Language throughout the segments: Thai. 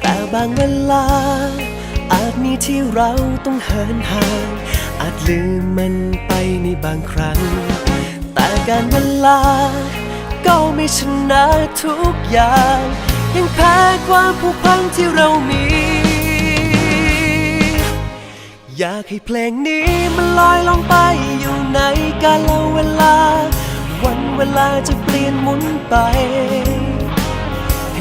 แต่บางเวลา อาจมีที่เราต้องเหินห่าง อาจลืมมันไปในบางครั้ง แต่การเวลา ก็ไม่ชนะทุกอย่าง ยังแพ้ความผูกพันที่เรามี อยากให้เพลงนี้มันลอยลงไปอยู่ในกาลเวลา วันเวลาจะเปลี่ยนหมุนไป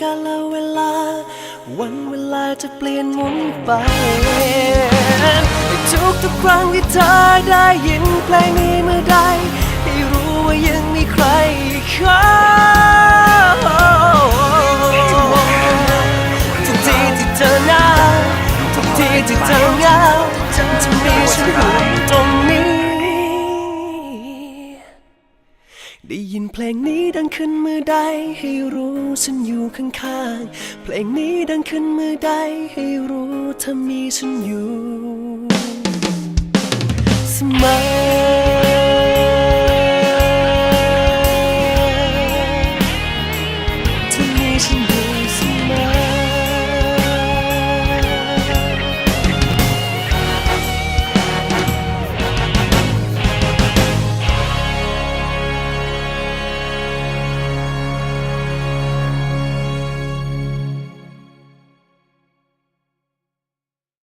กาลเวลา วันเวลาจะเปลี่ยนหมุนไป ทุกทุกครั้งที่เธอได้ยินเพลงนี้เมื่อใด ให้รู้ว่ายังมีใครอีกคน เพลงนี้ดังขึ้นมือใดให้รู้ฉันอยู่ข้างๆ เพลงนี้ดังขึ้นมือใดให้รู้เธอมีฉันอยู่